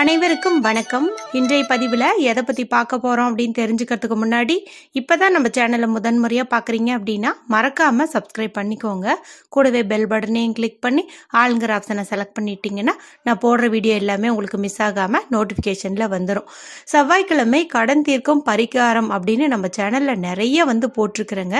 அனைவருக்கும் வணக்கம். இன்றைய பதிவில் எதை பற்றி பார்க்க போகிறோம் அப்படின்னு தெரிஞ்சுக்கிறதுக்கு முன்னாடி இப்போ தான் நம்ம சேனலை முதன்முறையாக பார்க்குறீங்க அப்படின்னா மறக்காமல் சப்ஸ்கிரைப் பண்ணிக்கோங்க. கூடவே பெல் பட்டனையும் கிளிக் பண்ணி ஆளுங்கிற ஆப்ஷனை செலக்ட் பண்ணிட்டீங்கன்னா நான் போடுற வீடியோ எல்லாமே உங்களுக்கு மிஸ் ஆகாமல் நோட்டிஃபிகேஷனில் வந்துடும் செவ்வாய்க்கிழமை கடன் தீர்க்கும் பரிகாரம் அப்படின்னு நம்ம சேனலில் நிறைய வந்து போட்டிருக்கிறேங்க.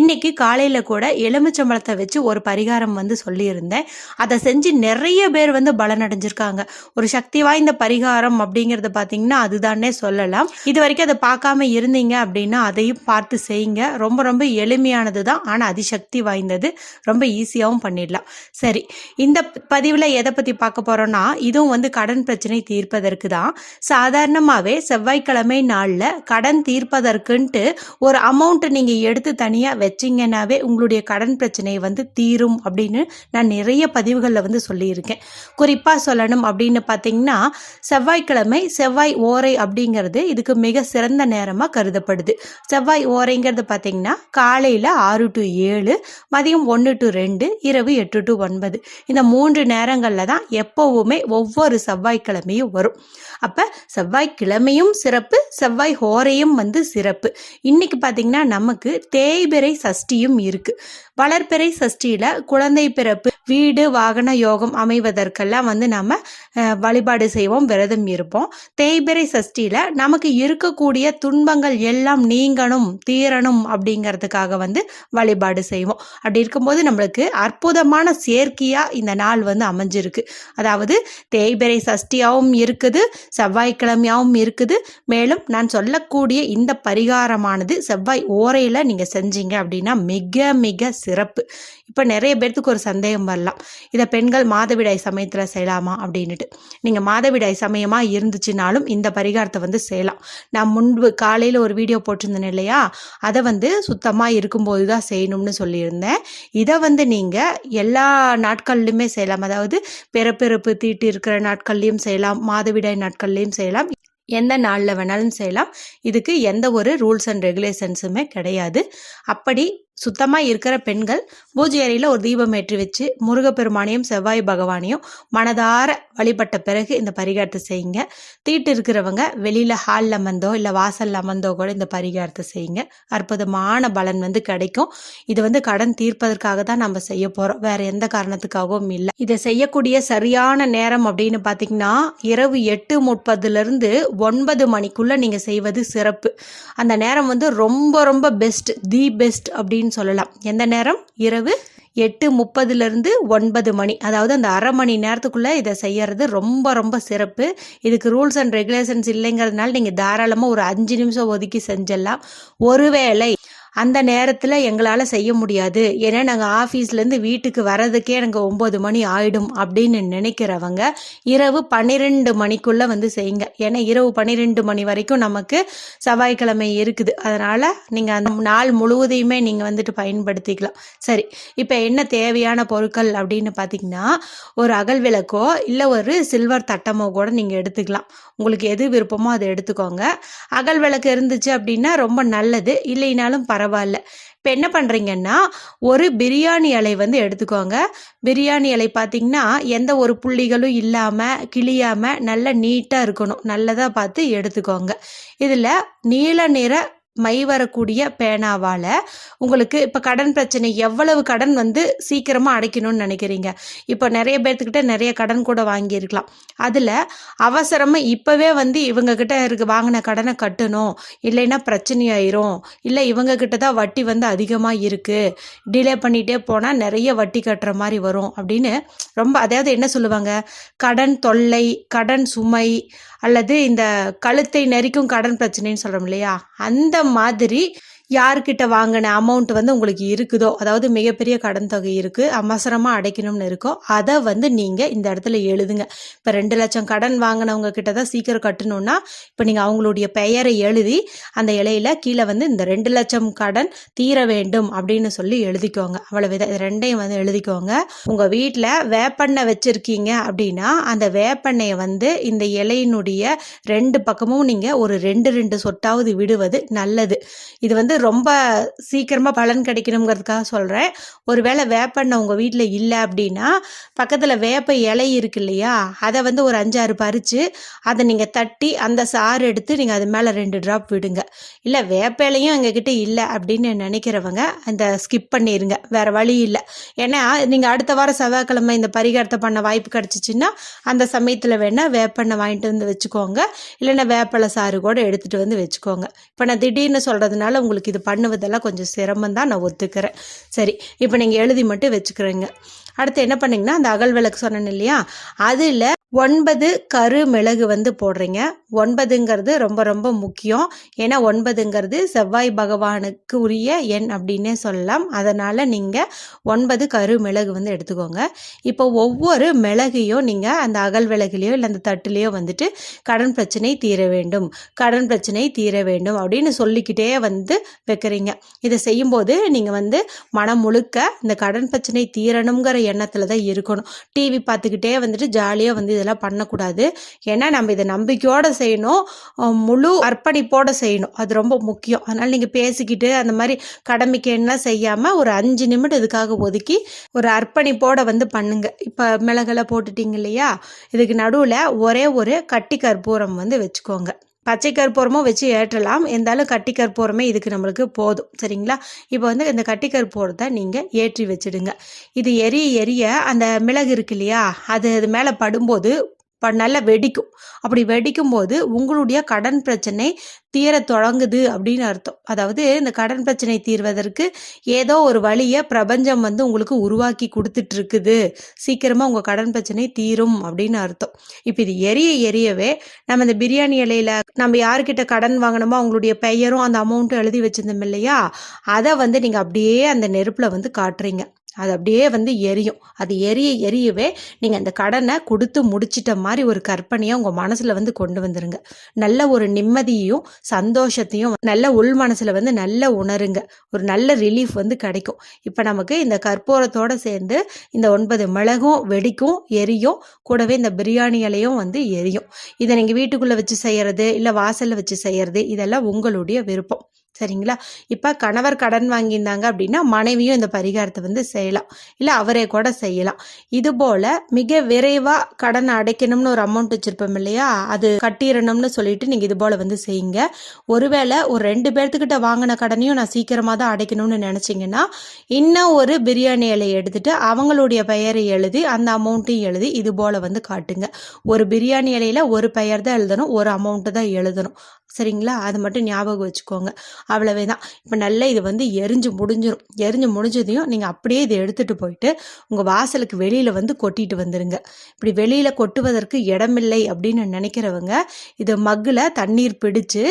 இன்றைக்கி காலையில் கூட எலுமிச்சம்பழத்தை வச்சு ஒரு பரிகாரம் வந்து சொல்லியிருந்தேன். அதை செஞ்சு நிறைய பேர் வந்து பலனடைஞ்சிருக்காங்க. ஒரு சக்தி வாய்ந்த பரிகாரம் அப்படிங்கறத பாத்தீங்கன்னா அதுதானே சொல்லலாம். இது வரைக்கும் அதை பார்க்காம இருந்தீங்க அப்படின்னா அதையும் பார்த்து செய்யுங்க. ரொம்ப ரொம்ப எளிமையானது தான் ஆனா அதிசக்தி வாய்ந்தது. ரொம்ப ஈஸியாகவும் பண்ணிடலாம். சரி இந்த பதிவில் எதை பற்றி பார்க்க போகிறோன்னா இதுவும் வந்து கடன் பிரச்சனை தீர்ப்பதற்கு தான். சாதாரணமாகவே செவ்வாய்க்கிழமை நாளில் கடன் தீர்ப்பதற்குன்ட்டு ஒரு அமௌண்ட்டு நீங்கள் எடுத்து தனியாக வச்சிங்கன்னாவே உங்களுடைய கடன் பிரச்சனை வந்து தீரும் அப்படின்னு நான் நிறைய பதிவுகளில் வந்து சொல்லியிருக்கேன். குறிப்பாக சொல்லணும் அப்படின்னு பார்த்தீங்கன்னா செவ்வாய்க்கிழமை செவ்வாய் ஓரை அப்படிங்கிறது இதுக்கு மிக சிறந்த நேரமாக கருதப்படுது. செவ்வாய் ஓரைங்கிறது பார்த்தீங்கன்னா காலையில் ஆறு டு ஏழு மதியம் ஒன்று டு ரெண்டு இரவு எட்டு டு ஒன்பது. இந்த மூன்று நேரங்களில் தான் எப்போவுமே ஒவ்வொரு செவ்வாய்க்கிழமையும் வரும். அப்போ செவ்வாய்க்கிழமையும் சிறப்பு செவ்வாய் ஹோரையும் வந்து சிறப்பு. இன்னைக்கு பார்த்தீங்கன்னா நமக்கு தேய்பிறை சஷ்டியும் இருக்கு. வளர்பிறை சஷ்டியில் குழந்தை பிறப்பு வீடு வாகன யோகம் அமைவதற்கெல்லாம் வந்து நம்ம வழிபாடு செய்வோம். விரதம் இருப்போம். தேய்பிறை சஷ்டியில் நமக்கு இருக்கக்கூடிய துன்பங்கள் எல்லாம் நீங்கணும் தீரணும் அப்படிங்கிறதுக்காக வந்து வழிபாடு செய்வோம். அப்படி இருக்கும்போது நம்மளுக்கு அற்புதமான சேர்க்கையாக இந்த நாள் வந்து அமைஞ்சிருக்கு. அதாவது தேய்பிறை சஷ்டியாகவும் இருக்குது செவ்வாய்க்கிழமையாகவும் இருக்குது. மேலும் நான் சொல்லக்கூடிய இந்த பரிகாரமானது செவ்வாய் ஓரையில் நீங்கள் செஞ்சீங்க அப்படின்னா மிக மிக சிறப்பு. இப்போ நிறைய பேர்த்துக்கு ஒரு சந்தேகம் வரலாம். இதை பெண்கள் மாதவிடாய் சமயத்தில் செய்யலாமா அப்படின்னுட்டு. நீங்கள் மாதவிடாய் சமயமாக இருந்துச்சுனாலும் இந்த பரிகாரத்தை வந்து செய்யலாம். நான் முன்பு காலையில் ஒரு வீடியோ போட்டிருந்தேன் இல்லையா? அதை வந்து சுத்தமாக இருக்கும்போது தான் செய்யணும்னு சொல்லியிருந்தேன். இதை வந்து நீங்கள் எல்லா நாட்கள்லையுமே செய்யலாம். அதாவது பிறப்பிறப்பு தீட்டு இருக்கிற நாட்கள்லையும் செய்யலாம். மாதவிடாய் நாட்கள்லையும் செய்யலாம். எந்த நாளில் வேணாலும் செய்யலாம். இதுக்கு எந்த ஒரு ரூல்ஸ் அண்ட் ரெகுலேஷன்ஸுமே கிடையாது. அப்படி சுத்தமாக இருக்கிற பெண்கள் பூஜை அறையில் ஒரு தீபம் ஏற்றி வச்சு முருகப்பெருமானையும் செவ்வாய் பகவானையும் மனதார வழிபட்ட பிறகு இந்த பரிகாரத்தை செய்யுங்க. தீட்டு இருக்கிறவங்க வெளியில் ஹாலில் அமர்ந்தோ இல்லை வாசலில் அமர்ந்தோ கூட இந்த பரிகாரத்தை செய்யுங்க. அற்புதமான பலன் வந்து கிடைக்கும். இது வந்து கடன் தீர்ப்பதற்காக தான் நம்ம செய்ய போகிறோம் வேற எந்த காரணத்துக்காகவும் இல்லை. இதை செய்யக்கூடிய சரியான நேரம் அப்படின்னு பார்த்தீங்கன்னா இரவு எட்டு முப்பதுலேருந்து ஒன்பது மணிக்குள்ளே நீங்கள் செய்வது சிறப்பு. அந்த நேரம் வந்து ரொம்ப ரொம்ப பெஸ்ட் தி பெஸ்ட் அப்படின்னு சொல்லலாம். எந்த நேரம்? இரவு எட்டு முப்பதுலேருந்து ஒன்பது மணி. அதாவது அந்த அரை மணி நேரத்துக்குள்ளே இதை செய்யறது ரொம்ப ரொம்ப சிறப்பு. இதுக்கு ரூல்ஸ் அண்ட் ரெகுலேஷன்ஸ் இல்லைங்கிறதுனால நீங்கள் தாராளமாக ஒரு அஞ்சு நிமிஷம் ஒதுக்கி செஞ்சிடலாம். ஒருவேளை அந்த நேரத்தில் எங்களால் செய்ய முடியாது. ஏன்னா நாங்கள் ஆஃபீஸ்லேருந்து வீட்டுக்கு வர்றதுக்கே எனக்கு ஒம்பது மணி ஆயிடும் அப்படின்னு நினைக்கிறவங்க இரவு பன்னிரெண்டு மணிக்குள்ளே வந்து செய்யுங்க. ஏன்னா இரவு பன்னிரெண்டு மணி வரைக்கும் நமக்கு செவ்வாய்க்கிழமை இருக்குது. அதனால் நீங்கள் அந்த நாள் முழுவதையுமே நீங்கள் வந்துட்டு பயன்படுத்திக்கலாம். சரி இப்போ என்ன தேவையான பொருட்கள் அப்படின்னு பார்த்தீங்கன்னா ஒரு அகல் விளக்கோ இல்லை ஒரு சில்வர் தட்டமோ கூட நீங்கள் எடுத்துக்கலாம். உங்களுக்கு எது விருப்பமோ அதை எடுத்துக்கோங்க. அகல் விளக்கு இருந்துச்சு அப்படின்னா ரொம்ப நல்லது. இல்லைனாலும் பரவாயில்ல பரவாயில்ல. இப்போ என்ன பண்ணுறீங்கன்னா ஒரு பிரியாணி இலை வந்து எடுத்துக்கோங்க. பிரியாணி இலை பார்த்தீங்கன்னா எந்த ஒரு புள்ளிகளும் இல்லாமல் கிளியாமல் நல்ல நீட்டாக இருக்கணும். நல்லதாக பார்த்து எடுத்துக்கோங்க. இதில் நீல நிற மை வரக்கூடிய பேனாவால் உங்களுக்கு இப்போ கடன் பிரச்சனை எவ்வளவு கடன் வந்து சீக்கிரமாக அடைக்கணும்னு நினைக்கிறீங்க? இப்போ நிறைய பேர்த்துக்கிட்ட நிறைய கடன் கூட வாங்கியிருக்கலாம். அதில் அவசரமாக இப்போவே வந்து இவங்கக்கிட்ட இருக்கு வாங்கின கடனை கட்டணும் இல்லைன்னா பிரச்சனையாயிரும் இல்லை இவங்கக்கிட்ட தான் வட்டி வந்து அதிகமாக இருக்குது டிலே பண்ணிகிட்டே போனால் நிறைய வட்டி கட்டுற மாதிரி வரும் அப்படின்னு ரொம்ப அதாவது என்ன சொல்லுவாங்க? கடன் தொல்லை கடன் சுமை அல்லது இந்த கழுத்தை நெரிக்கும் கடன் பிரச்சனைன்னு சொல்கிறோம் இல்லையா? அந்த மாதிரி யார்கிட்ட வாங்கின அமௌண்ட் வந்து உங்களுக்கு இருக்குதோ அதாவது மிகப்பெரிய கடன் தொகை இருக்குது அவசரமாக அடைக்கணும்னு இருக்கோ அதை வந்து நீங்கள் இந்த இடத்துல எழுதுங்க. இப்போ ரெண்டு லட்சம் கடன் வாங்கினவங்க கிட்ட தான் சீக்கிரம் கட்டணும்னா இப்போ நீங்கள் அவங்களுடைய பெயரை எழுதி அந்த இலையில கீழே வந்து இந்த ரெண்டு லட்சம் கடன் தீர வேண்டும் அப்படின்னு சொல்லி எழுதிக்கோங்க. அவ்வளோ இது ரெண்டையும் வந்து எழுதிக்கோங்க. உங்கள் வீட்டில் வேப்பெண்ணை வச்சுருக்கீங்க அப்படின்னா அந்த வேப்பெண்ணையை வந்து இந்த இலையினுடைய ரெண்டு பக்கமும் நீங்கள் ஒரு ரெண்டு ரெண்டு சொட்டாவது விடுவது நல்லது. இது வந்து ரொம்ப சீக்கிரமாக பலன் கிடைக்கணுங்கிறதுக்காக சொல்கிறேன் ஒருவேளை வேப்பெண்ணெய் உங்கள் வீட்டில் இல்லை அப்படின்னா பக்கத்தில் வேப்ப இலை இருக்கு இல்லையா? அதை வந்து ஒரு அஞ்சாறு பறித்து அதை நீங்கள் தட்டி அந்த சாறு எடுத்து நீங்கள் அது மேலே ரெண்டு ட்ராப் விடுங்க. இல்லை வேப்ப இலையும் எங்ககிட்ட இல்லை அப்படின்னு நினைக்கிறவங்க அந்த ஸ்கிப் பண்ணிடுங்க வேறு வழி இல்லை. ஏன்னா நீங்கள் அடுத்த வாரம் செவ்வாய்க்கிழமை இந்த பரிகாரத்தை பண்ண வாய்ப்பு கிடச்சிச்சின்னா அந்த சமயத்தில் வேணால் வேப்பெண்ணெய் வாங்கிட்டு வந்து வச்சுக்கோங்க. இல்லைன்னா வேப்பலை சாறு கூட எடுத்துகிட்டு வந்து வச்சுக்கோங்க. இப்போ நான் திடீர்னு சொல்கிறதுனால உங்களுக்கு இது பண்ணுவதெல்லாம் கொஞ்சம் சிரமம் தான் நான் ஒத்துக்கிறேன். சரி இப்போ நீங்கள் எழுதி மட்டும் வச்சுக்கிறீங்க. அடுத்து என்ன பண்ணிங்கன்னா அந்த அகல் விளக்கு சொன்னேன் இல்லையா? அதில் ஒன்பது கரு மிளகு வந்து போடுறீங்க. ஒன்பதுங்கிறது ரொம்ப ரொம்ப முக்கியம். ஏன்னா ஒன்பதுங்கிறது செவ்வாய் பகவானுக்கு உரிய எண் அப்படின்னே சொல்லலாம். அதனால் நீங்கள் ஒன்பது கரு மிளகு வந்து எடுத்துக்கோங்க. இப்போ ஒவ்வொரு மிளகையும் நீங்கள் அந்த அகல் விளகுலையோ இல்லை அந்த தட்டுலேயோ வந்துட்டு கடன் பிரச்சனை தீர வேண்டும். கடன் பிரச்சனை தீர வேண்டும் அப்படின்னு சொல்லிக்கிட்டே வந்து வைக்கிறீங்க. இதை செய்யும்போது நீங்கள் வந்து மனம் முழுக்க இந்த கடன் பிரச்சனை தீரணுங்கிற எண்ணத்தில் தான் இருக்கணும். டிவி பார்த்துக்கிட்டே வந்துட்டு ஜாலியாக வந்து இதெல்லாம் பண்ணக்கூடாது. ஏன்னா நம்ம இதை நம்பிக்கையோடு செய்யணும். முழு அர்ப்பணிப்போடு செய்யணும். அது ரொம்ப முக்கியம். அதனால் நீங்கள் பேசிக்கிட்டு அந்த மாதிரி கடமைக்கு என்ன செய்யாமல் ஒரு அஞ்சு நிமிடம் இதுக்காக ஒதுக்கி ஒரு அர்ப்பணிப்போடு வந்து பண்ணுங்க. இப்போ மிளகெல்லாம் போட்டுட்டீங்க இல்லையா? இதுக்கு நடுவில் ஒரே ஒரு கட்டி கற்பூரம் வந்து வச்சுக்கோங்க. பச்சை கற்பூரமும் வச்சு ஏற்றலாம். இருந்தாலும் கட்டி கற்பூரமே இதுக்கு நம்மளுக்கு போதும். சரிங்களா? இப்போ வந்து இந்த கட்டி கற்பூரத்தை நீங்கள் ஏற்றி வச்சுடுங்க. இது எரிய எரிய அந்த மிளகு இருக்கு இல்லையா? அது அது மேலே படும்போது நல்லா வெடிக்கும். அப்படி வெடிக்கும் போது உங்களுடைய கடன் பிரச்சனை தீர தொடங்குது அப்படின்னு அர்த்தம். அதாவது இந்த கடன் பிரச்சனை தீர்வதற்கு ஏதோ ஒரு வழியை பிரபஞ்சம் வந்து உங்களுக்கு உருவாக்கி கொடுத்துட்டு இருக்குது சீக்கிரமாக உங்கள் கடன் பிரச்சனை தீரும் அப்படின்னு அர்த்தம். இப்போ இது எரிய எரியவே நம்ம இந்த பிரியாணி இலையில நம்ம யாருக்கிட்ட கடன் வாங்கினோமோ அவங்களுடைய பெயரும் அந்த அமௌண்ட்டும் எழுதி வச்சிருந்தோம் இல்லையா? அதை வந்து நீங்கள் அப்படியே அந்த நெருப்பில் வந்து காட்டுறீங்க. அது அப்படியே வந்து எரியும். அது எரிய எரியவே நீங்கள் அந்த கடனை கொடுத்து முடிச்சிட்ட மாதிரி ஒரு கற்பனையை உங்கள் மனசில் வந்து கொண்டு வந்துருங்க. நல்ல ஒரு நிம்மதியையும் சந்தோஷத்தையும் நல்ல உள் மனசில் வந்து நல்ல உணருங்க. ஒரு நல்ல ரிலீஃப் வந்து கிடைக்கும். இப்போ நமக்கு இந்த கற்பூரத்தோடு சேர்ந்து இந்த ஒன்பது மிளகும் வெடிக்கும் எரியும். கூடவே இந்த பிரியாணி இலையும் வந்து எரியும். இதை நீங்கள் வீட்டுக்குள்ளே வச்சு செய்கிறது இல்லை வாசலில் வச்சு செய்கிறது இதெல்லாம் உங்களுடைய விருப்பம். சரிங்களா? இப்போ கணவர் கடன் வாங்கியிருந்தாங்க அப்படின்னா மனைவியும் இந்த பரிகாரத்தை வந்து செய்யலாம். இல்லை அவரே கூட செய்யலாம். இது போல் மிக விரைவாக கடன் அடைக்கணும்னு ஒரு அமௌண்ட் வச்சுருப்போம் இல்லையா? அது கட்டிடணும்னு சொல்லிட்டு நீங்கள் இது போல் வந்து செய்யுங்க. ஒருவேளை ஒரு ரெண்டு பேர்த்துக்கிட்ட வாங்கின கடனையும் நான் சீக்கிரமாக தான் அடைக்கணும்னு நினச்சிங்கன்னா இன்னும் ஒரு பிரியாணி இலையை எடுத்துகிட்டு அவங்களுடைய பெயரை எழுதி அந்த அமௌண்ட்டையும் எழுதி இது போல் வந்து காட்டுங்க. ஒரு பிரியாணி இலையில் ஒரு பெயர் தான் எழுதணும் ஒரு அமௌண்ட்டு தான் எழுதணும். சரிங்களா? அது மட்டும் ஞாபகம் வச்சுக்கோங்க. அவ்வளவே தான். இப்போ நல்லா இது வந்து எரிஞ்சு முடிஞ்சிடும் எரிஞ்சு முடிஞ்சதையும் நீங்கள் அப்படியே இதை எடுத்துகிட்டு போயிட்டு உங்கள் வாசலுக்கு வெளியில் வந்து கொட்டிட்டு வந்துடுங்க இப்படி வெளியில் கொட்டுவதற்கு இடமில்லை அப்படின்னு நினைக்கிறவங்க இது மக்கில் தண்ணீர் பிடிச்சு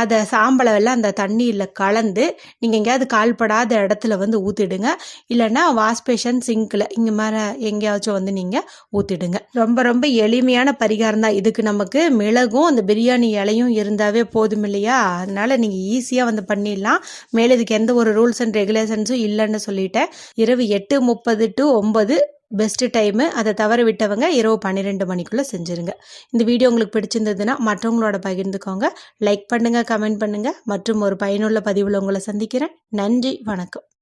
அதை சாம்பலை எல்லாம் அந்த தண்ணீரில் கலந்து நீங்கள் எங்கேயாவது கால்படாத இடத்துல வந்து ஊற்றிடுங்க இல்லைன்னா வாஷ்பேஷன் சிங்கில் இங்கே மாதிரி எங்கேயாச்சும் வந்து நீங்கள் ஊற்றிடுங்க ரொம்ப ரொம்ப எளிமையான பரிகாரம் தான். இதுக்கு நமக்கு மிளகும் அந்த பிரியாணி இலையும் இருந்தாவே போதும் இல்லையா அதனால் நீங்கள் ஈஸியாக வந்து பண்ணிடலாம். மேலே இதுக்கு எந்த ஒரு ரூல்ஸ் அண்ட் ரெகுலேஷன்ஸும் இல்லைன்னு சொல்லிட்டேன். இரவு எட்டு முப்பது டு ஒம்பது பெஸ்ட்டு டைமு அதை தவற விட்டவங்க இரவு பன்னிரெண்டு மணிக்குள்ளே செஞ்சுருங்க. இந்த வீடியோ உங்களுக்கு பிடிச்சிருந்ததுன்னா மற்றவங்களோட பகிர்ந்துக்கோங்க. லைக் பண்ணுங்கள் கமெண்ட் பண்ணுங்கள் மற்றும் ஒரு பயனுள்ள பதிவில் உங்களை சந்திக்கிறேன். நன்றி வணக்கம்.